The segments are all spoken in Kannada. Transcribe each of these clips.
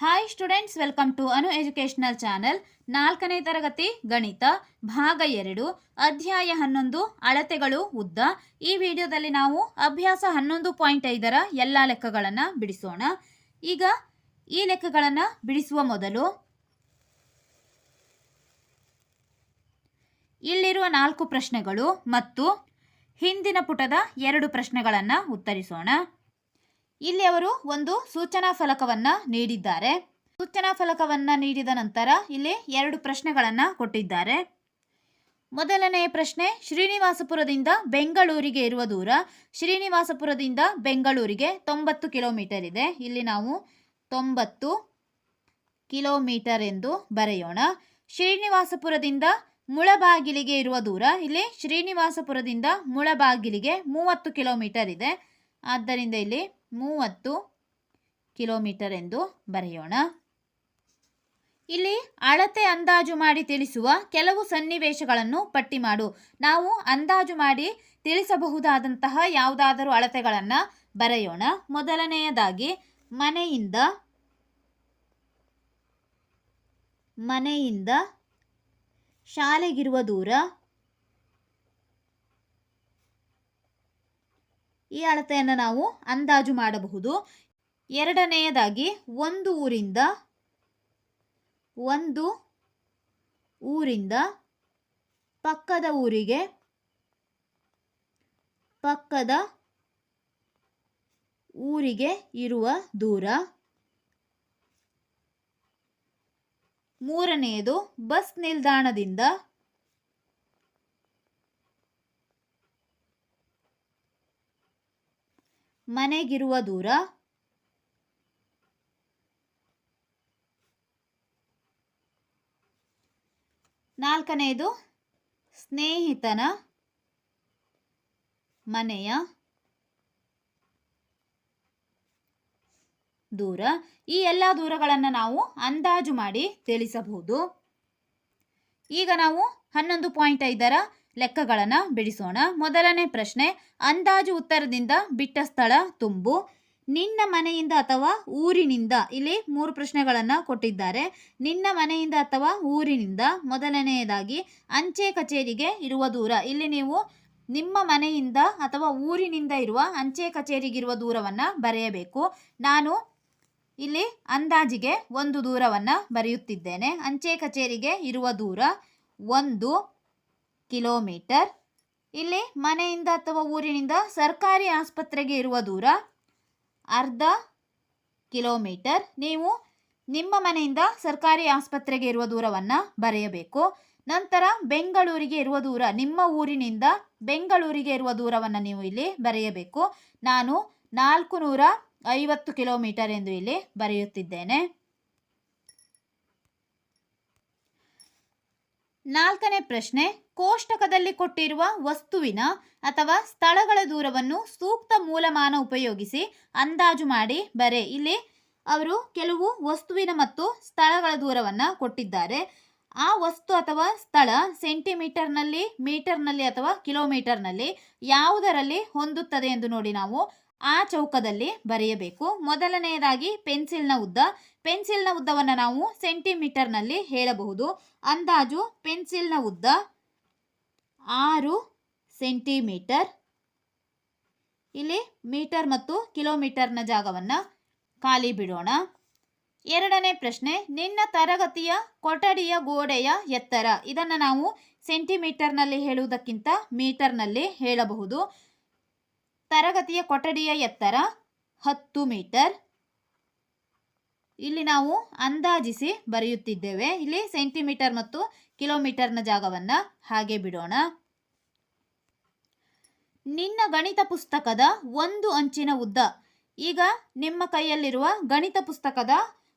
Hi students welcome to Anu educational channel ನಾಲ್ಕನೇ ತರಗತಿ, ಗಣಿತ, ಭಾಗ ಎರಡು, ಅಧ್ಯಾಯ ಹನ್ನೊಂದು, ಅಳತೆಗಳು, ಉದ್ದ. ಈ ವಿಡಿಯೋದಲ್ಲಿ ನಾವು ಅಭ್ಯಾಸ ಹನ್ನೊಂದು ಪಾಯಿಂಟ್ ಐದರ ಎಲ್ಲ ಲೆಕ್ಕಗಳನ್ನು ಬಿಡಿಸೋಣ. ಈಗ ಈ ಲೆಕ್ಕಗಳನ್ನು ಬಿಡಿಸುವ ಮೊದಲು ಇಲ್ಲಿರುವ ನಾಲ್ಕು ಪ್ರಶ್ನೆಗಳು ಮತ್ತು ಹಿಂದಿನ ಪುಟದ ಎರಡು ಪ್ರಶ್ನೆಗಳನ್ನು ಉತ್ತರಿಸೋಣ. ಇಲ್ಲಿ ಅವರು ಒಂದು ಸೂಚನಾ ಫಲಕವನ್ನ ನೀಡಿದ್ದಾರೆ. ಸೂಚನಾ ಫಲಕವನ್ನ ನೀಡಿದ ನಂತರ ಇಲ್ಲಿ ಎರಡು ಪ್ರಶ್ನೆಗಳನ್ನು ಕೊಟ್ಟಿದ್ದಾರೆ. ಮೊದಲನೆಯ ಪ್ರಶ್ನೆ, ಶ್ರೀನಿವಾಸಪುರದಿಂದ ಬೆಂಗಳೂರಿಗೆ ಇರುವ ದೂರ. ಶ್ರೀನಿವಾಸಪುರದಿಂದ ಬೆಂಗಳೂರಿಗೆ ತೊಂಬತ್ತು ಕಿಲೋಮೀಟರ್ ಇದೆ. ಇಲ್ಲಿ ನಾವು ತೊಂಬತ್ತು ಕಿಲೋಮೀಟರ್ ಎಂದು ಬರೆಯೋಣ. ಶ್ರೀನಿವಾಸಪುರದಿಂದ ಮುಳಬಾಗಿಲಿಗೆ ಇರುವ ದೂರ. ಇಲ್ಲಿ ಶ್ರೀನಿವಾಸಪುರದಿಂದ ಮುಳಬಾಗಿಲಿಗೆ ಮೂವತ್ತು ಕಿಲೋಮೀಟರ್ ಇದೆ. ಆದ್ದರಿಂದ ಇಲ್ಲಿ ಮೂವತ್ತು ಕಿಲೋಮೀಟರ್ ಎಂದು ಬರೆಯೋಣ. ಇಲ್ಲಿ ಅಳತೆ ಅಂದಾಜು ಮಾಡಿ ತಿಳಿಸುವ ಕೆಲವು ಸನ್ನಿವೇಶಗಳನ್ನು ಪಟ್ಟಿ ಮಾಡು. ನಾವು ಅಂದಾಜು ಮಾಡಿ ತಿಳಿಸಬಹುದಾದಂತಹ ಯಾವುದಾದರೂ ಅಳತೆಗಳನ್ನು ಬರೆಯೋಣ. ಮೊದಲನೆಯದಾಗಿ, ಮನೆಯಿಂದ ಮನೆಯಿಂದ ಶಾಲೆಗಿರುವ ದೂರ ಈ ಅಳತೆಯನ್ನು ನಾವು ಅಂದಾಜು ಮಾಡಬಹುದು. ಎರಡನೆಯದಾಗಿ ಒಂದು ಊರಿಂದ ಒಂದು ಊರಿಂದ ಪಕ್ಕದ ಊರಿಗೆ ಪಕ್ಕದ ಊರಿಗೆ ಇರುವ ದೂರ. ಮೂರನೆಯದು ಬಸ್ ನಿಲ್ದಾಣದಿಂದ ಮನೆಗಿರುವ ದೂರ? ನಾಲ್ಕನೆಯದು ಸ್ನೇಹಿತನ ಮನೆಯ ದೂರ. ಈ ಎಲ್ಲ ದೂರಗಳನ್ನು ನಾವು ಅಂದಾಜು ಮಾಡಿ ತಿಳಿಸಬಹುದು. ಈಗ ನಾವು ಹನ್ನೊಂದು ಪಾಯಿಂಟ್ ಐದರ ಲೆಕ್ಕಗಳನ್ನು ಬಿಡಿಸೋಣ. ಮೊದಲನೇ ಪ್ರಶ್ನೆ, ಅಂದಾಜು ಉತ್ತರದಿಂದ ಬಿಟ್ಟ ಸ್ಥಳ ತುಂಬು. ನಿನ್ನ ಮನೆಯಿಂದ ಅಥವಾ ಊರಿನಿಂದ, ಇಲ್ಲಿ ಮೂರು ಪ್ರಶ್ನೆಗಳನ್ನು ಕೊಟ್ಟಿದ್ದಾರೆ. ನಿನ್ನ ಮನೆಯಿಂದ ಅಥವಾ ಊರಿನಿಂದ, ಮೊದಲನೆಯದಾಗಿ ಅಂಚೆ ಕಚೇರಿಗೆ ಇರುವ ದೂರ. ಇಲ್ಲಿ ನೀವು ನಿಮ್ಮ ಮನೆಯಿಂದ ಅಥವಾ ಊರಿನಿಂದ ಇರುವ ಅಂಚೆ ಕಚೇರಿಗಿರುವ ದೂರವನ್ನು ಬರೆಯಬೇಕು. ನಾನು ಇಲ್ಲಿ ಅಂದಾಜಿಗೆ ಒಂದು ದೂರವನ್ನು ಬರೆಯುತ್ತಿದ್ದೇನೆ. ಅಂಚೆ ಕಚೇರಿಗೆ ಇರುವ ದೂರ ಒಂದು ಕಿಲೋಮೀಟರ್. ಇಲ್ಲಿ ಮನೆಯಿಂದ ಅಥವಾ ಊರಿನಿಂದ ಸರ್ಕಾರಿ ಆಸ್ಪತ್ರೆಗೆ ಇರುವ ದೂರ ಅರ್ಧ ಕಿಲೋಮೀಟರ್. ನೀವು ನಿಮ್ಮ ಮನೆಯಿಂದ ಸರ್ಕಾರಿ ಆಸ್ಪತ್ರೆಗೆ ಇರುವ ದೂರವನ್ನು ಬರೆಯಬೇಕು. ನಂತರ ಬೆಂಗಳೂರಿಗೆ ಇರುವ ದೂರ, ನಿಮ್ಮ ಊರಿನಿಂದ ಬೆಂಗಳೂರಿಗೆ ಇರುವ ದೂರವನ್ನು ನೀವು ಇಲ್ಲಿ ಬರೆಯಬೇಕು. ನಾನು ನಾಲ್ಕು ನೂರ ಐವತ್ತು ಕಿಲೋಮೀಟರ್ ಎಂದು ಇಲ್ಲಿ ಬರೆಯುತ್ತಿದ್ದೇನೆ. ನಾಲ್ಕನೇ ಪ್ರಶ್ನೆ, ಕೋಷ್ಟಕದಲ್ಲಿ ಕೊಟ್ಟಿರುವ ವಸ್ತುವಿನ ಅಥವಾ ಸ್ಥಳಗಳ ದೂರವನ್ನು ಸೂಕ್ತ ಮೂಲಮಾನ ಉಪಯೋಗಿಸಿ ಅಂದಾಜು ಮಾಡಿ, ಬರೆ. ಇಲ್ಲಿ ಅವರು ಕೆಲವು ವಸ್ತುವಿನ ಮತ್ತು ಸ್ಥಳಗಳ ದೂರವನ್ನು ಕೊಟ್ಟಿದ್ದಾರೆ. ಆ ವಸ್ತು ಅಥವಾ ಸ್ಥಳ ಸೆಂಟಿಮೀಟರ್ನಲ್ಲಿ, ಮೀಟರ್ನಲ್ಲಿ ಅಥವಾ ಕಿಲೋಮೀಟರ್ನಲ್ಲಿ ಯಾವುದರಲ್ಲಿ ಹೊಂದುತ್ತದೆ ಎಂದು ನೋಡಿ ನಾವು. ಆ ಚೌಕದಲ್ಲಿ ಬರೆಯಬೇಕು. ಮೊದಲನೆಯದಾಗಿ ಪೆನ್ಸಿಲ್ನ ಉದ್ದ. ಪೆನ್ಸಿಲ್ನ ಉದ್ದವನ್ನು ನಾವು ಸೆಂಟಿಮೀಟರ್ನಲ್ಲಿ ಹೇಳಬಹುದು. ಅಂದಾಜು ಪೆನ್ಸಿಲ್ನ ಉದ್ದ ಆರು ಸೆಂಟಿಮೀಟರ್. ಇಲ್ಲಿ ಮೀಟರ್ ಮತ್ತು ಕಿಲೋಮೀಟರ್ನ ಜಾಗವನ್ನು ಖಾಲಿ ಬಿಡೋಣ. ಎರಡನೇ ಪ್ರಶ್ನೆ, ನಿನ್ನ ತರಗತಿಯ ಕೊಠಡಿಯ ಗೋಡೆಯ ಎತ್ತರ. ಇದನ್ನು ನಾವು ಸೆಂಟಿಮೀಟರ್ನಲ್ಲಿ ಹೇಳುವುದಕ್ಕಿಂತ ಮೀಟರ್ನಲ್ಲಿ ಹೇಳಬಹುದು. ತರಗತಿಯ ಕೊಠಡಿಯ ಎತ್ತರ ಹತ್ತು ಮೀಟರ್. ಇಲ್ಲಿ ನಾವು ಅಂದಾಜಿಸಿ ಬರೆಯುತ್ತಿದ್ದೇವೆ. ಇಲ್ಲಿ ಸೆಂಟಿಮೀಟರ್ ಮತ್ತು ಕಿಲೋಮೀಟರ್ನ ಜಾಗವನ್ನು ಹಾಗೆ ಬಿಡೋಣ. ನಿನ್ನ ಗಣಿತ ಪುಸ್ತಕದ ಒಂದು ಅಂಚಿನ ಉದ್ದ. ಈಗ ನಿಮ್ಮ ಕೈಯಲ್ಲಿರುವ ಗಣಿತ ಪುಸ್ತಕದ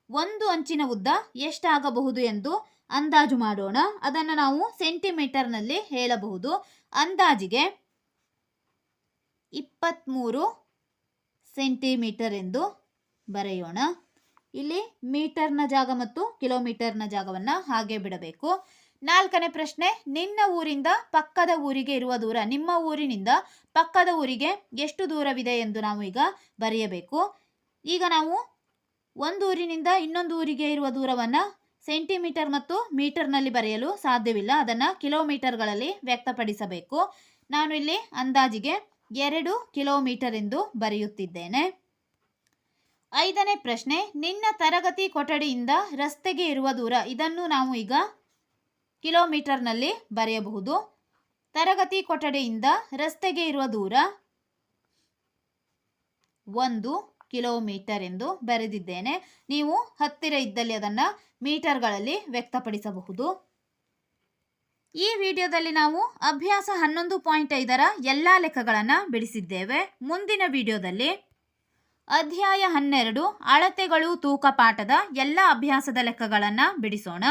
ಒಂದು ಅಂಚಿನ ಉದ್ದ ಎಷ್ಟಾಗಬಹುದು ಎಂದು ಅಂದಾಜು ಮಾಡೋಣ. ಅದನ್ನು ನಾವು ಸೆಂಟಿಮೀಟರ್ನಲ್ಲಿ ಹೇಳಬಹುದು. ಅಂದಾಜಿಗೆ ಇಪ್ಪತ್ತ್ಮೂರು ಸೆಂಟಿಮೀಟರ್ ಎಂದು ಬರೆಯೋಣ. ಇಲ್ಲಿ ಮೀಟರ್ನ ಜಾಗ ಮತ್ತು ಕಿಲೋಮೀಟರ್ನ ಜಾಗವನ್ನು ಹಾಗೆ ಬಿಡಬೇಕು. ನಾಲ್ಕನೇ ಪ್ರಶ್ನೆ, ನಿನ್ನ ಊರಿಂದ ಪಕ್ಕದ ಊರಿಗೆ ಇರುವ ದೂರ, ನಿಮ್ಮ ಊರಿನಿಂದ ಪಕ್ಕದ ಊರಿಗೆ ಎಷ್ಟು ದೂರವಿದೆ ಎಂದು ನಾವು ಈಗ ಬರೆಯಬೇಕು. ಈಗ ನಾವು ಒಂದು ಊರಿನಿಂದ ಇನ್ನೊಂದು ಊರಿಗೆ ಇರುವ ದೂರವನ್ನು ಸೆಂಟಿಮೀಟರ್ ಮತ್ತು ಮೀಟರ್ನಲ್ಲಿ ಬರೆಯಲು ಸಾಧ್ಯವಿಲ್ಲ. ಅದನ್ನು ಕಿಲೋಮೀಟರ್ಗಳಲ್ಲಿ ವ್ಯಕ್ತಪಡಿಸಬೇಕು. ನಾನು ಇಲ್ಲಿ ಅಂದಾಜಿಗೆ ಎರಡು ಕಿಲೋಮೀಟರ್ ಎಂದು ಬರೆಯುತ್ತಿದ್ದೇನೆ. ಐದನೇ ಪ್ರಶ್ನೆ, ನಿನ್ನ ತರಗತಿ ಕೊಠಡಿಯಿಂದ ರಸ್ತೆಗೆ ಇರುವ ದೂರ, ಇದನ್ನು ನಾವು ಈಗ ಕಿಲೋಮೀಟರ್ನಲ್ಲಿ ಬರೆಯಬಹುದು. ತರಗತಿ ಕೊಠಡಿಯಿಂದ ರಸ್ತೆಗೆ ಇರುವ ದೂರ ಒಂದು ಕಿಲೋಮೀಟರ್ ಎಂದು ಬರೆದಿದ್ದೇನೆ. ನೀವು ಹತ್ತಿರ ಇದ್ದಲ್ಲಿ ಅದನ್ನು ಮೀಟರ್ಗಳಲ್ಲಿ ವ್ಯಕ್ತಪಡಿಸಬಹುದು. ಈ ವಿಡಿಯೋದಲ್ಲಿ ನಾವು ಅಭ್ಯಾಸ ಹನ್ನೊಂದು ಪಾಯಿಂಟ್ ಐದರ ಎಲ್ಲ ಲೆಕ್ಕಗಳನ್ನು ಬಿಡಿಸಿದ್ದೇವೆ. ಮುಂದಿನ ವಿಡಿಯೋದಲ್ಲಿ ಅಧ್ಯಾಯ ಹನ್ನೆರಡು ಅಳತೆಗಳು ತೂಕ ಪಾಠದ ಎಲ್ಲ ಅಭ್ಯಾಸದ ಲೆಕ್ಕಗಳನ್ನು ಬಿಡಿಸೋಣ.